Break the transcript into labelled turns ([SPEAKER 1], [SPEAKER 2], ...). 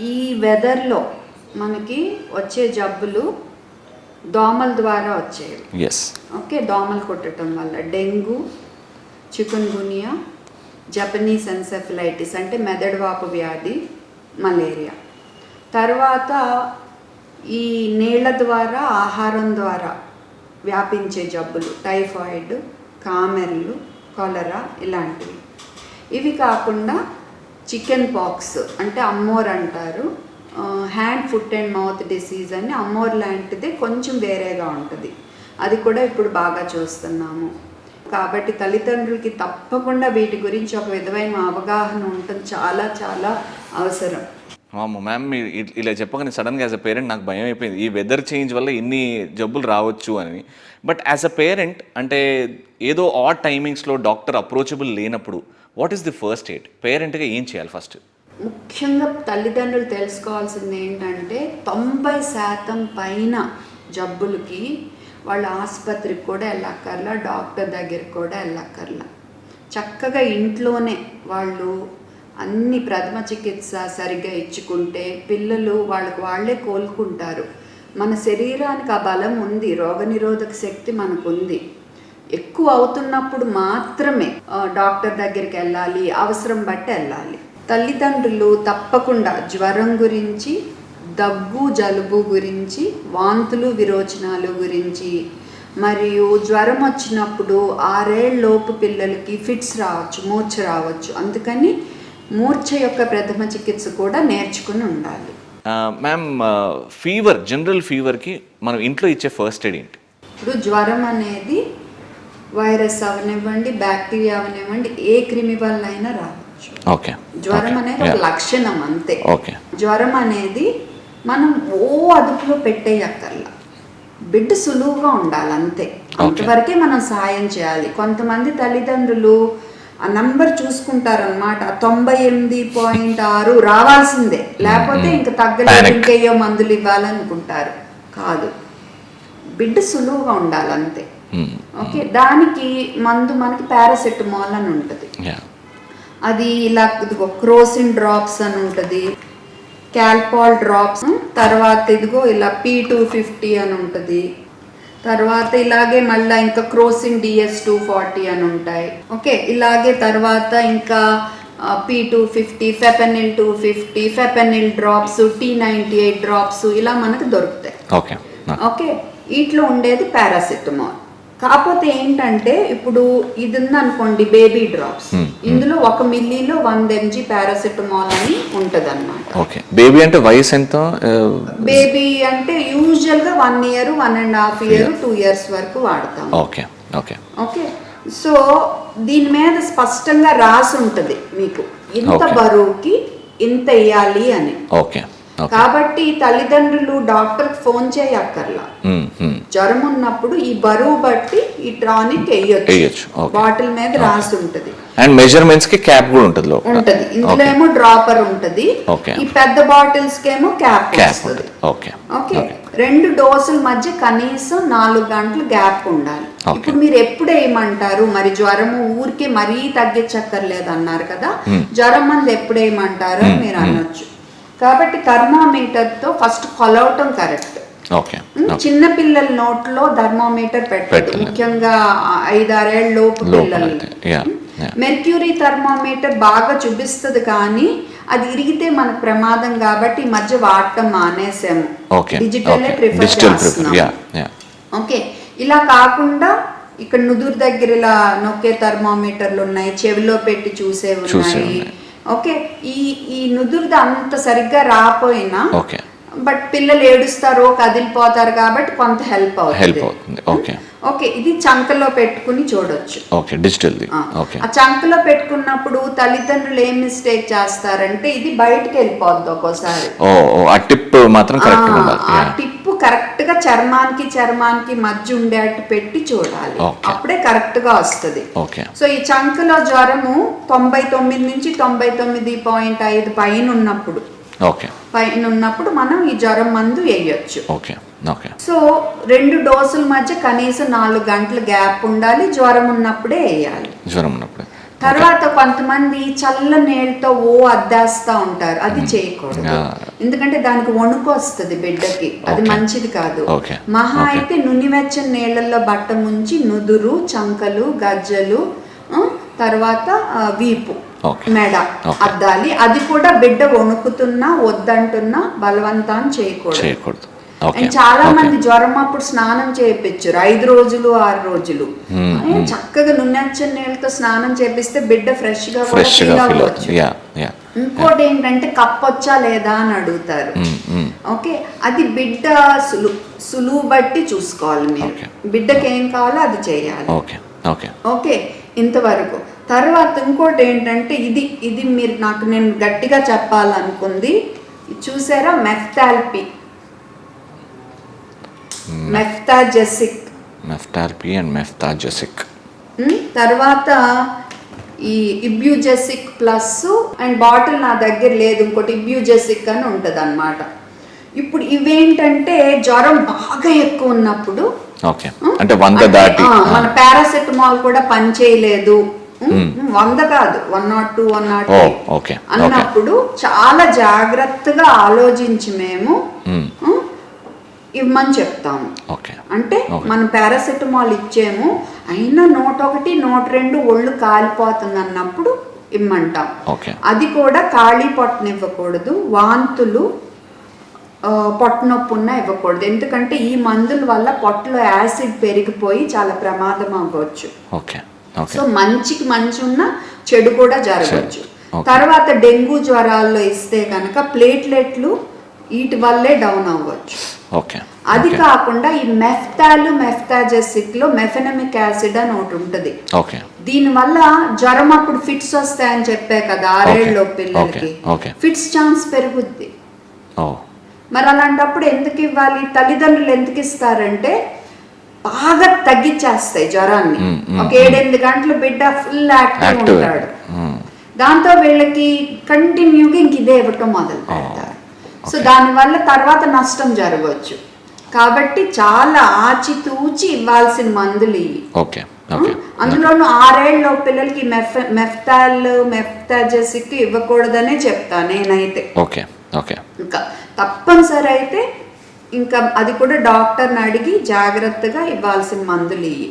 [SPEAKER 1] ఈ వెదర్లో మనకి వచ్చే జబ్బులు దోమల ద్వారా వచ్చేవి. ఓకే దోమలు కొట్టడం వల్ల. Dengue chikungunya Japanese encephalitis అంటే మెదడువాపు వ్యాధి మలేరియా. తర్వాత ఈ నీళ్ళ ద్వారా ఆహారం ద్వారా వ్యాపించే జబ్బులు టైఫాయిడ్ కామెర్లు కొలరా ఇలాంటివి. ఇవి కాకుండా చికెన్ పాక్స్ అంటే అమ్మోర్ అంటారు. Hand foot and mouth disease అని అమ్మోర్ లాంటిదే కొంచెం వేరేగా ఉంటుంది. అది కూడా ఇప్పుడు బాగా చూస్తున్నాము. కాబట్టి తల్లిదండ్రులకి తప్పకుండా వీటి గురించి ఒక విధమైన అవగాహన ఉండటం చాలా చాలా అవసరం.
[SPEAKER 2] మామ మ్యామ్ ఇలా చెప్పగానే సడన్గా యాజ్ అ పేరెంట్ నాకు భయం అయిపోయింది. ఈ వెదర్ చేంజ్ వల్ల ఇన్ని జబ్బులు రావచ్చు అని. బట్ యాజ్ అ పేరెంట్ అంటే ఏదో ఆ టైమింగ్స్లో డాక్టర్ అప్రోచబుల్ లేనప్పుడు what is the first aid పేరెంట్గా ఏం చేయాలి ఫస్ట్
[SPEAKER 1] ముఖ్యంగా తల్లిదండ్రులు తెలుసుకోవాల్సింది ఏంటంటే తొంభై శాతం పైన జబ్బులకి వాళ్ళ ఆసుపత్రికి కూడా వెళ్ళక్కర్లా డాక్టర్ దగ్గరికి కూడా వెళ్ళక్కర్లా. చక్కగా ఇంట్లోనే వాళ్ళు అన్ని ప్రథమ చికిత్స సరిగ్గా ఇచ్చుకుంటే పిల్లలు వాళ్ళకు వాళ్ళే కోలుకుంటారు. మన శరీరానికి ఆ బలం ఉంది రోగనిరోధక శక్తి మనకు ఉంది ఎక్కువ అవుతున్నప్పుడు మాత్రమే డాక్టర్ దగ్గరికి వెళ్ళాలి అవసరం బట్టి వెళ్ళాలి. తల్లిదండ్రులు తప్పకుండా జ్వరం గురించి దగ్గు జలుబు గురించి వాంతులు విరోచనాలు గురించి మరియు జ్వరం వచ్చినప్పుడు ఆరేళ్ళలోపు పిల్లలకి ఫిట్స్ రావచ్చు మూర్ఛ రావచ్చు. అందుకని మూర్ఛ యొక్క ప్రథమ చికిత్స కూడా నేర్చుకుని ఉండాలి.
[SPEAKER 2] మ్యామ్ ఫీవర్ జనరల్ ఫీవర్కి మనం ఇంట్లో ఇచ్చే ఫస్ట్ ఎయిడ్ ఏంటి?
[SPEAKER 1] ఇప్పుడు జ్వరం అనేది వైరస్ అవనివ్వండి బ్యాక్టీరియా అవనివ్వండి ఏ క్రిమి వల్ల అయినా రావచ్చు.
[SPEAKER 2] ఓకే.
[SPEAKER 1] జ్వరం అనేది ఒక లక్షణం అంతే.
[SPEAKER 2] ఓకే.
[SPEAKER 1] జ్వరం అనేది మనం ఓ అదుపులో పెట్టేయక్కర్లా. బిడ్డ సులువుగా ఉండాలి అంతే అంతవరకే మనం సాయం చేయాలి. కొంతమంది తల్లిదండ్రులు ఆ నంబర్ చూసుకుంటారనమాట తొంభై ఎనిమిది పాయింట్ ఆరు రావాల్సిందే. లేకపోతే ఇంకా తగ్గలేదు. ఇంకేయో మందులు ఇవ్వాలనుకుంటారు. కాదు. బిడ్డ సులువుగా ఉండాలి అంతే ఓకే దానికి మందు మనకి పారాసెటమాల్ అని ఉంటుంది. అది ఇలా ఇదిగో క్రోసిన్ డ్రాప్స్ అని ఉంటుంది క్యాల్పాల్ డ్రాప్స్ తర్వాత ఇదిగో ఇలా పీ టూ ఫిఫ్టీ అని ఉంటుంది తర్వాత ఇలాగే మళ్ళీ ఇంకా క్రోసిన్ డిఎస్ టూ ఫార్టీ అని ఉంటాయి. ఓకే ఇలాగే తర్వాత ఇంకా P two fifty Fepanil two fifty Fepanil drops T ninety eight drops ఇలా మనకు దొరుకుతాయి.
[SPEAKER 2] ఓకే
[SPEAKER 1] ఓకే వీటిలో ఉండేది పారాసిటమాల్. కాకపోతే ఏంటంటే ఇప్పుడు ఇది ఉందనుకోండి బేబీ డ్రాప్స్ ఇందులో ఒక మిల్లీలో వంద ఎంజీ పారాసిటమాల్ అని ఉంటది
[SPEAKER 2] ఓకే. బేబీ అంటే వయసు ఎంత?
[SPEAKER 1] బేబీ అంటే యూజువల్గా one year one and half year two years వరకు వాడతాం.
[SPEAKER 2] Okay okay.
[SPEAKER 1] ఓకే? సో దీని మీద స్పష్టంగా రాసి ఉంటది మీకు ఇంత. బరువుకి ఇంత వేయాలి అని.
[SPEAKER 2] ఓకే.
[SPEAKER 1] కాబట్టి తల్లిదండ్రులు డాక్టర్కి ఫోన్ చేయక్కర్లా. జ్వరం ఉన్నప్పుడు ఈ బరువు బట్టి ఈ టానిక్
[SPEAKER 2] వేయొచ్చు.
[SPEAKER 1] బాటిల్ మీద రాసి ఉంటది.
[SPEAKER 2] అండ్ మెజర్మెంట్స్కి క్యాప్ కూడా ఉంటుంది
[SPEAKER 1] ఉంటది. ఇందులో. ఏమో డ్రాపర్ ఉంటది. ఈ పెద్ద బాటిల్స్ కేమో క్యాప్
[SPEAKER 2] క్యాప్
[SPEAKER 1] వస్తుంది.
[SPEAKER 2] ఓకే
[SPEAKER 1] ఓకే రెండు డోసుల మధ్య కనీసం నాలుగు గంటలు గ్యాప్ ఉండాలి. ఇప్పుడు మీరు ఎప్పుడు వేయమంటారు మరి జ్వరము ఊరికే మరీ తగ్గించక్కర్లేదు అన్నారు కదా. జ్వరం మంది ఎప్పుడు వేయమంటారు అని మీరు అనొచ్చు. కాబట్టి థర్మామీటర్తో ఫస్ట్ కొలవటం కరెక్ట్
[SPEAKER 2] ఓకే
[SPEAKER 1] చిన్న పిల్లల నోట్లో థర్మోమీటర్ పెట్టదు. ముఖ్యంగా ఐదారేళ్ళ లోపు పిల్లలు. మెర్క్యూరీ థర్మోమీటర్ బాగా చూపిస్తుంది కానీ అది ఇరిగితే మనకు ప్రమాదం కాబట్టి ఈ మధ్య వాడటం మానేసాము డిజిటల్
[SPEAKER 2] ఓకే
[SPEAKER 1] ప్రిఫర్ ఓకే ఇలా కాకుండా ఇక్కడ నుదురు దగ్గర ఇలా నొక్కే థర్మోమీటర్లు ఉన్నాయి చెవిలో పెట్టి చూసేవి ఉన్నాయి. ఓకే ఈ ఈ నుదురుది అంత సరిగ్గా రాపోయినా
[SPEAKER 2] ఓకే.
[SPEAKER 1] బట్ పిల్లలు ఏడుస్తారు కదిలిపోతారు కాబట్టి కొంత హెల్ప్
[SPEAKER 2] హెల్ప్
[SPEAKER 1] అవుతుంది.
[SPEAKER 2] ఓకే.
[SPEAKER 1] ఓకే ఇది చంకలో పెట్టుకుని చూడొచ్చు.
[SPEAKER 2] ఓకే డిజిటల్ది.
[SPEAKER 1] ఆ,
[SPEAKER 2] ఓకే.
[SPEAKER 1] ఆ చంకలో పెట్టుకున్నప్పుడు తల్లిదండ్రులు ఏం మిస్టేక్ చేస్తారంటే ఇది బయటకు వెళ్ళిపోద్ది ఒక్కోసారి.
[SPEAKER 2] ఓ ఆ టిప్ మాత్రం కరెక్ట్
[SPEAKER 1] ఆ,
[SPEAKER 2] ఉండాలి.
[SPEAKER 1] కరెక్ట్గా చర్మానికి చర్మానికి మధ్య ఉండేట్టు పెట్టి చూడాలి. అప్పుడే కరెక్ట్గా వస్తుంది సో ఈ చంకలో జ్వరము తొంభై తొమ్మిది నుంచి తొంభై తొమ్మిది పాయింట్ ఐదు పైన ఉన్నప్పుడు
[SPEAKER 2] ఓకే.
[SPEAKER 1] పైన ఉన్నప్పుడు మనం ఈ జ్వరం మందు వేయొచ్చు. సో రెండు డోసుల మధ్య కనీసం నాలుగు గంటల గ్యాప్ ఉండాలి. జ్వరం ఉన్నప్పుడే వేయాలి.
[SPEAKER 2] జ్వరం ఉన్నప్పుడు.
[SPEAKER 1] తర్వాత కొంతమంది చల్ల నీళ్ళతో ఓ అద్దేస్తా ఉంటారు అది చేయకూడదు. ఎందుకంటే దానికి వణుకు వస్తుంది బిడ్డకి అది. మంచిది కాదు. మహా. అయితే నునివెచ్చని నీళ్ళల్లో బట్ట ముంచి నుదురు చంకలు గజ్జలు తర్వాత వీపు. మెడ. అద్దాలి అది కూడా బిడ్డ వణుకుతున్నా వద్దంటున్నా బలవంతం చేయకూడదు అండ్ చాలా మంది జ్వరం అప్పుడు స్నానం చేయించారు. ఐదు రోజులు ఆరు రోజులు.
[SPEAKER 2] Hmm,
[SPEAKER 1] ఏ, చక్కగా నున్నెచ్చని నీళ్ళతో స్నానం చేపిస్తే బిడ్డ
[SPEAKER 2] ఫ్రెష్గా కూడా
[SPEAKER 1] ఇంకోటి ఏంటంటే కప్పొచ్చా లేదా అని అడుగుతారు. ఓకే అది బిడ్డ సులు సులువు బట్టి చూసుకోవాలి మీరు. బిడ్డకి ఏం కావాలో అది చేయాలి.
[SPEAKER 2] ఓకే
[SPEAKER 1] ఇంతవరకు. తర్వాత ఇంకోటి ఏంటంటే ఇది ఇది మీరు నాకు నేను గట్టిగా చెప్పాలనుకుంది. చూసారా? మెఫ్తాల్పి మెఫ్తాజెసిక్
[SPEAKER 2] మెఫ్టాల్పీ అండ్ మెఫ్తాజెసిక్
[SPEAKER 1] ఉమ్, తర్వాత ఈ ఇబ్యూజెసిక్ ప్లస్ అండ్ బాటిల్ నా దగ్గర లేదు ఇంకోటి ఇబ్యూజెసిక్ అని ఉంటుంది అనమాట ఇప్పుడు ఇవేంటంటే జ్వరం బాగా ఎక్కువ ఉన్నప్పుడు
[SPEAKER 2] ఓకే అంటే వంద దాటి
[SPEAKER 1] మన పారాసెటమాల్ కూడా పని చేయలేదు. ఉమ్, వంద కాదు one not two one not అన్నప్పుడు చాలా జాగ్రత్తగా ఆలోచించి మేము. ఉమ్, ఇవ్వమని చెప్తాము అంటే. మనం పారాసెటమాల్ ఇచ్చాము అయినా నూట ఒకటి నూట రెండు ఒళ్ళు కాలిపోతుంది అన్నప్పుడు ఇమ్మంటాం అది కూడా ఖాళీ పొట్టనివ్వకూడదు వాంతులు ఆ, పొట్ట నొప్పి ఉన్నా ఇవ్వకూడదు. ఎందుకంటే ఈ మందుల వల్ల పొట్టలో యాసిడ్ పెరిగిపోయి చాలా ప్రమాదం అవ్వచ్చు. సో మంచికి మంచి ఉన్న చెడు కూడా జరగవచ్చు. తర్వాత డెంగ్యూ జ్వరాల్లో ఇస్తే కనుక ప్లేట్లెట్లు వీటి వల్లే డౌన్ అవ్వచ్చు. అది. కాకుండా ఈ మెఫ్తాలు మెఫ్తాజెసిక్లో మెఫెనమిక్ యాసిడ్ అని ఒకటి ఉంటుంది.
[SPEAKER 2] ఓకే.
[SPEAKER 1] దీనివల్ల జ్వరం అప్పుడు ఫిట్స్ వస్తాయని చెప్పే కదా ఆరేళ్ళలో. పిల్లలకి. ఫిట్స్ ఛాన్స్ పెరుగుద్ది. మరి అలాంటప్పుడు ఎందుకు ఇవ్వాలి? తల్లిదండ్రులు ఎందుకు ఇస్తారంటే బాగా తగ్గించేస్తాయి జ్వరాన్ని. ఒక ఏడెనిమిది గంటలు బిడ్డ ఫుల్ యాక్టివ్
[SPEAKER 2] యాక్టివ్
[SPEAKER 1] ఉంటాడు. దాంతో వీళ్ళకి కంటిన్యూగా ఇంక ఇదే ఇవ్వటం మొదలు పెడతారు సో దానివల్ల తర్వాత నష్టం జరగవచ్చు. కాబట్టి చాలా ఆచితూచి ఇవ్వాల్సిన మందులు ఇవి.
[SPEAKER 2] ఓకే
[SPEAKER 1] అందులోనూ ఆరేళ్ళ పిల్లలకి మెఫ్ మెఫ్తాల్ మెఫ్తాజెసిక్ ఇవ్వకూడదనే చెప్తా నేనైతే.
[SPEAKER 2] ఓకే ఓకే
[SPEAKER 1] ఇంకా తప్పనిసరి అయితే ఇంకా అది కూడా డాక్టర్ని అడిగి జాగ్రత్తగా ఇవ్వాల్సిన మందులు ఇవి.